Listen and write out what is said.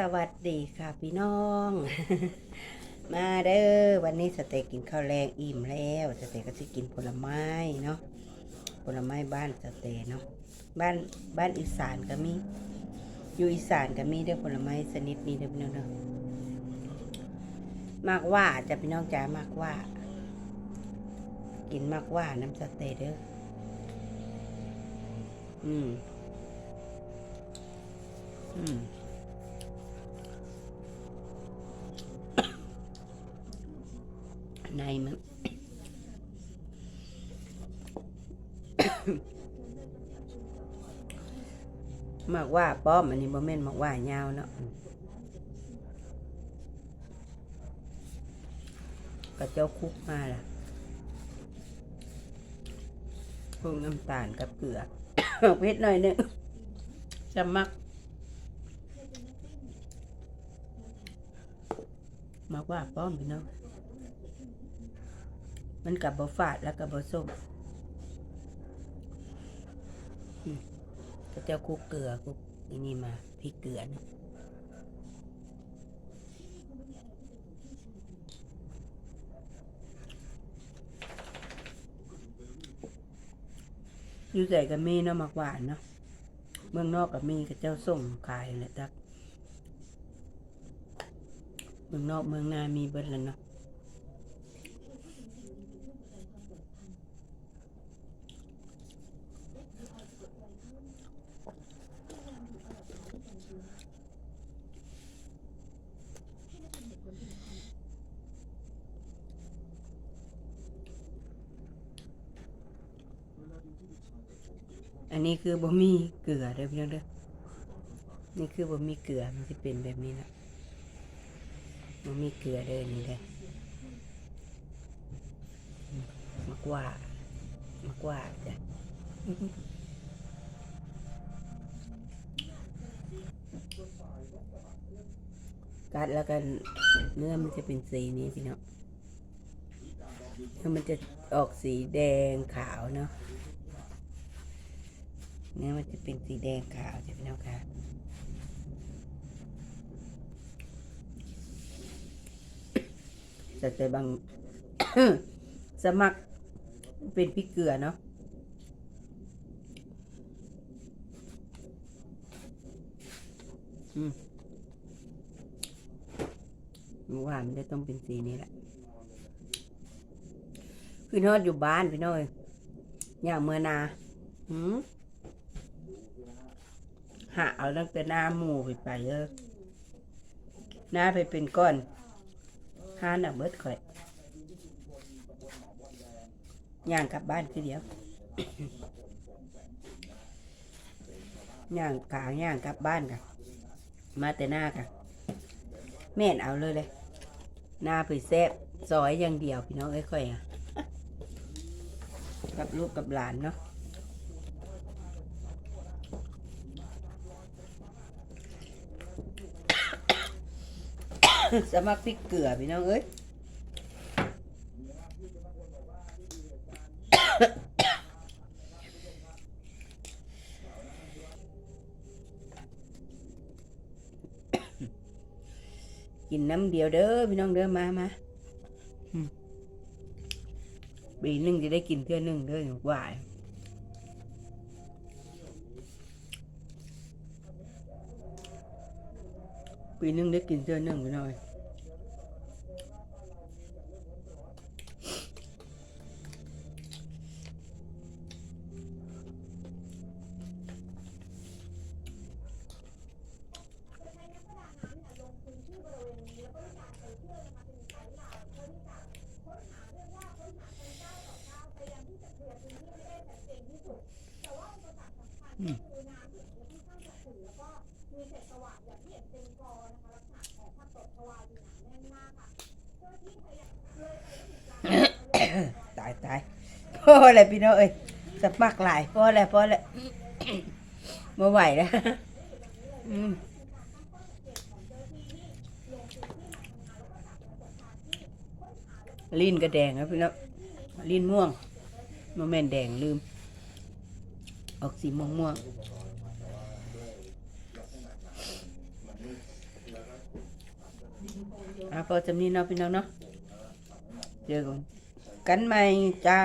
สวัสดีค่ะพี่น้อง มาเด้อวันนี้สเต็กกินข้าวแรงอิ่มแล้วสเต็กก็จะกินผลไม้เนาะผลไม้บ้านสเต็กเนาะบ้านบ้านอีสานก็มี อยู่อีสานก็มีเด้อผลไม้ชนิดนี้เด้อพี่น้องเด้อมากว่าจะพี่น้องจ๋ามากว่า กินมากว่าน้ำสเต็กเด้ออืมอืม มากว่าป้อมอันนี้บ่แม่นมากว่ายาวเนาะก็เจ้าคุกมาล่ะพวกน้ำตาลกับเกลือเผ็ดหน่อยหนึงจะมักมากว่าป้อมพี่น้องมันกับบฝาดแล้วกับบส้ม ก็เจ้าคุกเกลือคุกอันนี้มาพริกเกลือนะอยู่ใส่กับมีเนาะมักหวานเนาะเมืองนอกกับมีกับเจ้าส่งขายแหละจักเมืองนอกเมืองนามีเบิดแล้วเนาะ นี้คือบ่มีเกลือเด้อพี่น้องเด้อนี่คือบ่มีเกลือมันจะเป็นแบบนี้นะบ่มีเกลือเด้อนี่เด้อมมักว่ามักว่าจ้ะกัดแล้วกันเนื้อมันจะเป็นสีนี้พี่น้องแล้วมันจะออกสีแดงขาวเนาะ เนื้อมันจะเป็นสีแดงขาวจะพี่น้องค่ะจะแต่บาง สมัครเป็นพริกเกลือเนาะอืมว่ามันจะต้องเป็นสีนี้แหละคือนอดอยู่บ้านพี่น้อยอย่างเมื่อนาหืม หาเอาตั้งแต่หน้าหมูไปไปเออหน้าไปเป็นก้อนห้าหน่ะเบิดข่อยย่างกลับบ้านคือเดียวย่างกาย่างกลับบ้านกันมาแต่หน้ากันแม่นเอาเลยเลยหน้าไปแซบซอยอย่างเดียวพี่น้องเอ้ยค่อยอะกับลูกกับหลานเนาะ สมัครพริกเกลือพี่น้องเอ้ยกินน้ำเดียวเด้อพี่น้องเด้อมามาอืมปีหนึ่งจะได้กินเท่านึงเด้อหวาย ปีหนึ่งได้กินเท่านึงพี่น้อย ตายตายพ่ออะไรพี่น้องเอ้ยสมักหลายพ่ออะไรพ่ออะไรมาไหวแล้วลิ้นก็แดงนะพี่น้องลิ้นม่วงโมเมนแดงลืม ออกสีม่วงม่วง อะพอจำนี้เนาะพี่น้องเนาะเจอกันกันใหม่จ้า